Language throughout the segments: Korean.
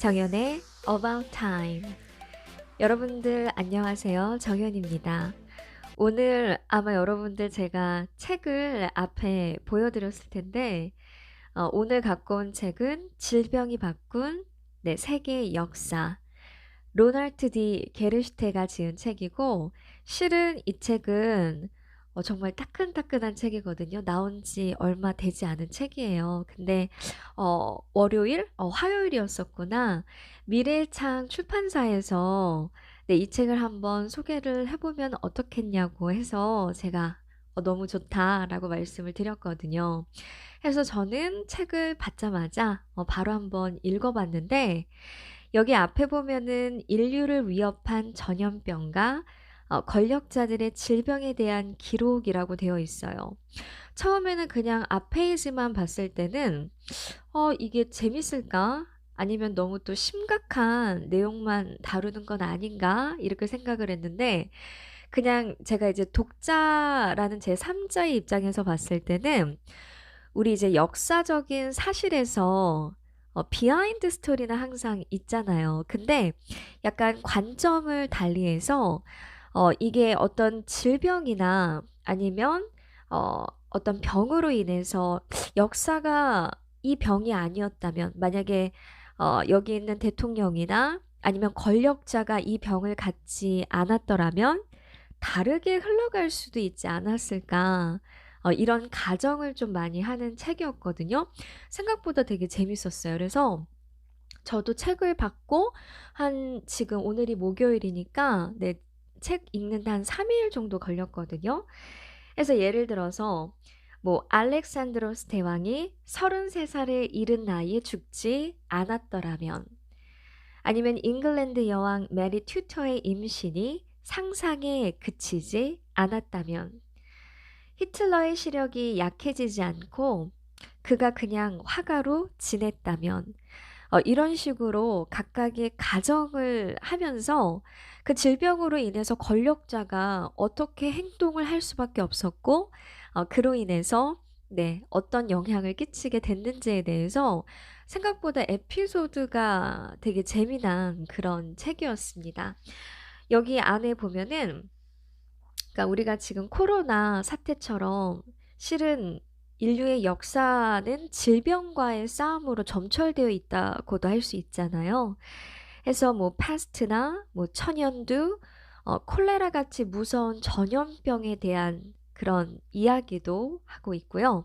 정연의 About Time. 여러분들 안녕하세요. 정연입니다. 오늘 아마 여러분들 제가 책을 앞에 보여드렸을 텐데, 어, 오늘 갖고 온 책은 질병이 바꾼 네, 세계의 역사. 로널트 디 게르슈테가 지은 책이고, 실은 이 책은 어, 정말 따끈따끈한 책이거든요. 나온 지 얼마 되지 않은 책이에요. 근데 어, 월요일, 어, 화요일이었었구나. 미래의 창 출판사에서 네, 이 책을 한번 소개를 해보면 어떻겠냐고 해서 제가 어, 너무 좋다라고 말씀을 드렸거든요. 그래서 저는 책을 받자마자 어, 바로 한번 읽어봤는데 여기 앞에 보면은 인류를 위협한 전염병과 어, 권력자들의 질병에 대한 기록이라고 되어 있어요. 처음에는 그냥 앞페이지만 봤을 때는 어, 이게 재밌을까? 아니면 너무 또 심각한 내용만 다루는 건 아닌가? 이렇게 생각을 했는데 그냥 제가 이제 독자라는 제 3자의 입장에서 봤을 때는 우리 이제 역사적인 사실에서 어, 비하인드 스토리는 항상 있잖아요. 근데 약간 관점을 달리해서 어, 이게 어떤 질병이나 아니면 어, 어떤 병으로 인해서 역사가 이 병이 아니었다면 만약에 어, 여기 있는 대통령이나 아니면 권력자가 이 병을 갖지 않았더라면 다르게 흘러갈 수도 있지 않았을까. 어, 이런 가정을 좀 많이 하는 책이었거든요. 생각보다 되게 재밌었어요. 그래서 저도 책을 받고 한 지금 오늘이 목요일이니까 네, 책 읽는데 한 3일 정도 걸렸거든요. 그래서 예를 들어서 뭐 알렉산드로스 대왕이 33살의 이른 나이에 죽지 않았더라면 아니면 잉글랜드 여왕 메리 튜터의 임신이 상상에 그치지 않았다면 히틀러의 시력이 약해지지 않고 그가 그냥 화가로 지냈다면 어, 이런 식으로 각각의 가정을 하면서 그 질병으로 인해서 권력자가 어떻게 행동을 할 수밖에 없었고 어, 그로 인해서 네, 어떤 영향을 끼치게 됐는지에 대해서 생각보다 에피소드가 되게 재미난 그런 책이었습니다. 여기 안에 보면은 그러니까 우리가 지금 코로나 사태처럼 실은 인류의 역사는 질병과의 싸움으로 점철되어 있다고도 할 수 있잖아요. 해서 뭐 패스트나 뭐 천연두, 어, 콜레라 같이 무서운 전염병에 대한 그런 이야기도 하고 있고요.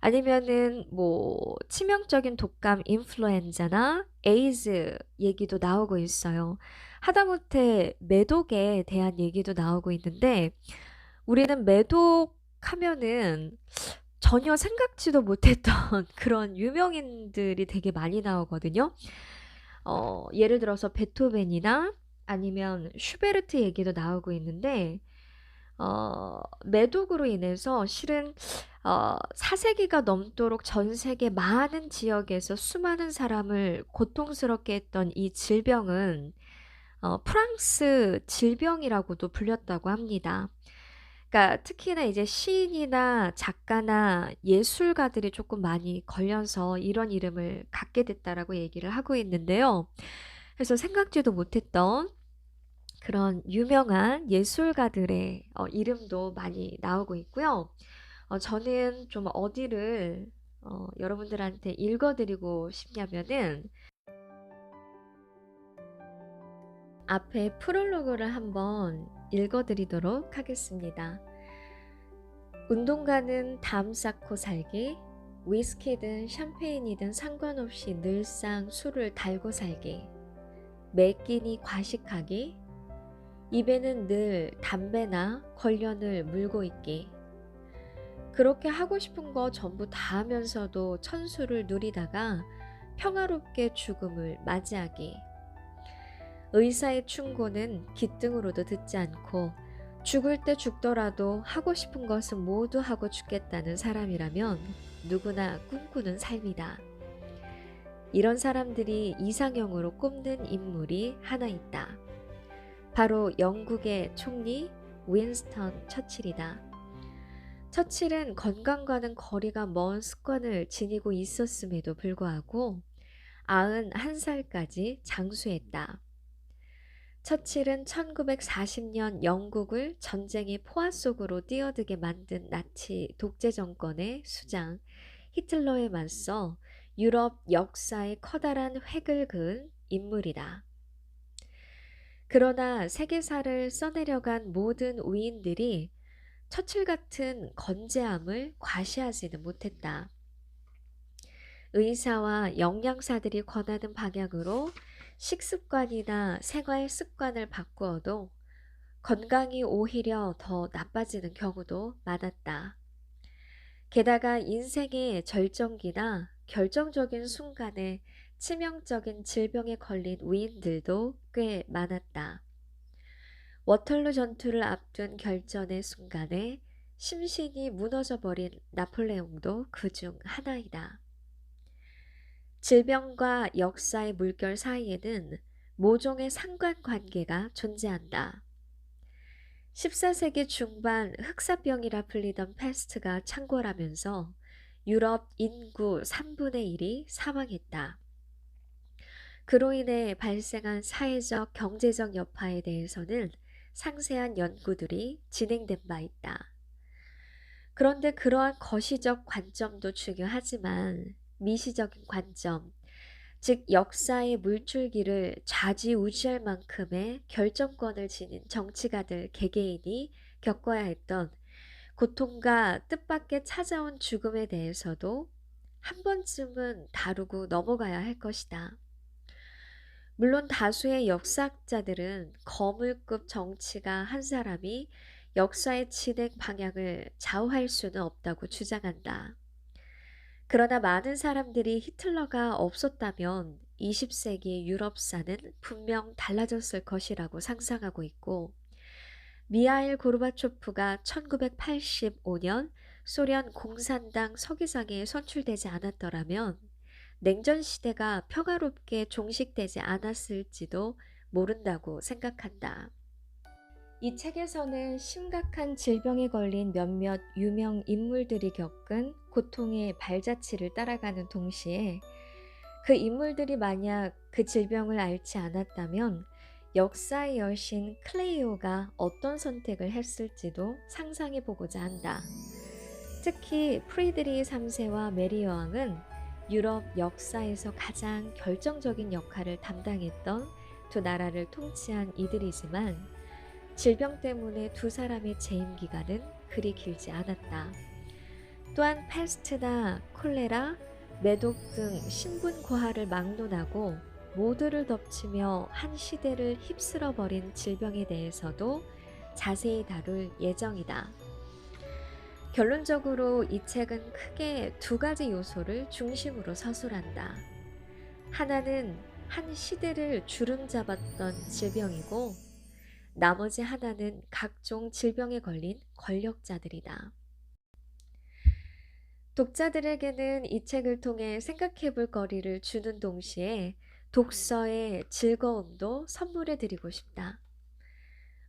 아니면은 뭐 치명적인 독감 인플루엔자나 에이즈 얘기도 나오고 있어요. 하다못해 매독에 대한 얘기도 나오고 있는데 우리는 매독 하면은 전혀 생각지도 못했던 그런 유명인들이 되게 많이 나오거든요. 어, 예를 들어서 베토벤이나 아니면 슈베르트 얘기도 나오고 있는데 어, 매독으로 인해서 실은 어, 4세기가 넘도록 전 세계 많은 지역에서 수많은 사람을 고통스럽게 했던 이 질병은 어, 프랑스 질병이라고도 불렸다고 합니다. 그러니까 특히나 이제 시인이나 작가나 예술가들이 조금 많이 걸려서 이런 이름을 갖게 됐다라고 얘기를 하고 있는데요. 그래서 생각지도 못했던 그런 유명한 예술가들의 어, 이름도 많이 나오고 있고요. 어, 저는 좀 어디를 어, 여러분들한테 읽어드리고 싶냐면은 앞에 프롤로그를 한번 읽어드리도록 하겠습니다. 운동가는 담 쌓고 살기, 위스키든 샴페인이든 상관없이 늘상 술을 달고 살기, 매 끼니 과식하기, 입에는 늘 담배나 걸련을 물고 있기, 그렇게 하고 싶은 거 전부 다 하면서도 천수를 누리다가 평화롭게 죽음을 맞이하기, 의사의 충고는 기등으로도 듣지 않고 죽을 때 죽더라도 하고 싶은 것은 모두 하고 죽겠다는 사람이라면 누구나 꿈꾸는 삶이다. 이런 사람들이 이상형으로 꼽는 인물이 하나 있다. 바로 영국의 총리 윈스턴 처칠이다. 처칠은 건강과는 거리가 먼 습관을 지니고 있었음에도 불구하고 91살까지 장수했다. 처칠은 1940년 영국을 전쟁의 포화 속으로 뛰어들게 만든 나치 독재 정권의 수장 히틀러에 맞서 유럽 역사의 커다란 획을 그은 인물이다. 그러나 세계사를 써내려간 모든 우인들이 처칠 같은 건재함을 과시하지는 못했다. 의사와 영양사들이 권하는 방향으로 식습관이나 생활 습관을 바꾸어도 건강이 오히려 더 나빠지는 경우도 많았다. 게다가 인생의 절정기나 결정적인 순간에 치명적인 질병에 걸린 위인들도 꽤 많았다. 워털루 전투를 앞둔 결전의 순간에 심신이 무너져 버린 나폴레옹도 그 중 하나이다. 질병과 역사의 물결 사이에는 모종의 상관관계가 존재한다. 14세기 중반 흑사병이라 불리던 패스트가 창궐하면서 유럽 인구 3분의 1이 사망했다. 그로 인해 발생한 사회적, 경제적 여파에 대해서는 상세한 연구들이 진행된 바 있다. 그런데 그러한 거시적 관점도 중요하지만 미시적인 관점, 즉 역사의 물줄기를 좌지우지할 만큼의 결정권을 지닌 정치가들 개개인이 겪어야 했던 고통과 뜻밖의 찾아온 죽음에 대해서도 한 번쯤은 다루고 넘어가야 할 것이다. 물론 다수의 역사학자들은 거물급 정치가 한 사람이 역사의 진행 방향을 좌우할 수는 없다고 주장한다. 그러나 많은 사람들이 히틀러가 없었다면 20세기 유럽사는 분명 달라졌을 것이라고 상상하고 있고 미하일 고르바초프가 1985년 소련 공산당 서기상에 선출되지 않았더라면 냉전 시대가 평화롭게 종식되지 않았을지도 모른다고 생각한다. 이 책에서는 심각한 질병에 걸린 몇몇 유명 인물들이 겪은 고통의 발자취를 따라가는 동시에 그 인물들이 만약 그 질병을 앓지 않았다면 역사의 여신 클레이오가 어떤 선택을 했을지도 상상해 보고자 한다. 특히 프리드리 3세와 메리 여왕은 유럽 역사에서 가장 결정적인 역할을 담당했던 두 나라를 통치한 이들이지만 질병 때문에 두 사람의 재임 기간은 그리 길지 않았다. 또한 패스트나 콜레라, 매독 등 신분 고하를 막론하고 모두를 덮치며 한 시대를 휩쓸어 버린 질병에 대해서도 자세히 다룰 예정이다. 결론적으로 이 책은 크게 두 가지 요소를 중심으로 서술한다. 하나는 한 시대를 주름 잡았던 질병이고 나머지 하나는 각종 질병에 걸린 권력자들이다. 독자들에게는 이 책을 통해 생각해 볼 거리를 주는 동시에 독서의 즐거움도 선물해 드리고 싶다.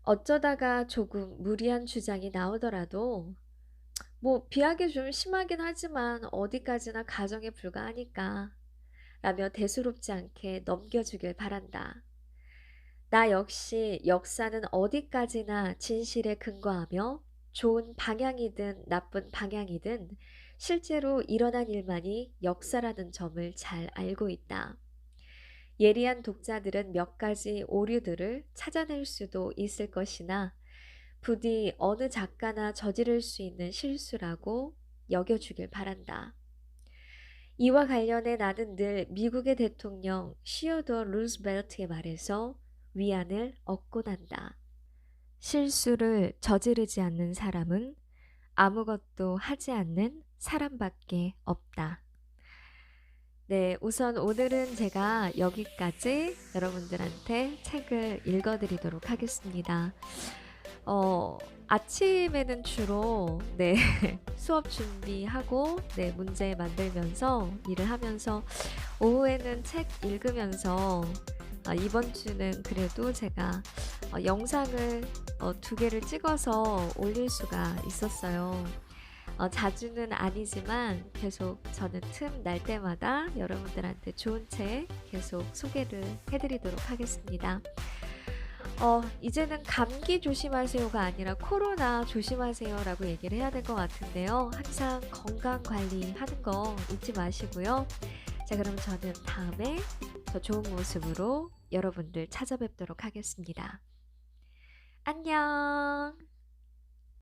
어쩌다가 조금 무리한 주장이 나오더라도 뭐 비하게 좀 심하긴 하지만 어디까지나 가정에 불과하니까 라며 대수롭지 않게 넘겨주길 바란다. 나 역시 역사는 어디까지나 진실에 근거하며 좋은 방향이든 나쁜 방향이든 실제로 일어난 일만이 역사라는 점을 잘 알고 있다. 예리한 독자들은 몇 가지 오류들을 찾아낼 수도 있을 것이나 부디 어느 작가나 저지를 수 있는 실수라고 여겨주길 바란다. 이와 관련해 나는 늘 미국의 대통령 시어도 루스벨트의 말에서 위안을 얻고 난다. 실수를 저지르지 않는 사람은 아무것도 하지 않는 사람밖에 없다. 네, 우선 오늘은 제가 여기까지 여러분들한테 책을 읽어드리도록 하겠습니다. 어, 아침에는 주로 네, 수업 준비하고 네, 문제 만들면서 일을 하면서 오후에는 책 읽으면서 아, 이번 주는 그래도 제가 어, 영상을 어, 두 개를 찍어서 올릴 수가 있었어요. 어, 자주는 아니지만 계속 저는 틈 날 때마다 여러분들한테 좋은 책 계속 소개를 해드리도록 하겠습니다. 어, 이제는 감기 조심하세요가 아니라 코로나 조심하세요라고 얘기를 해야 될 것 같은데요. 항상 건강 관리하는 거 잊지 마시고요. 자, 그럼 저는 다음에 더 좋은 모습으로 여러분들 찾아뵙도록 하겠습니다. 안녕!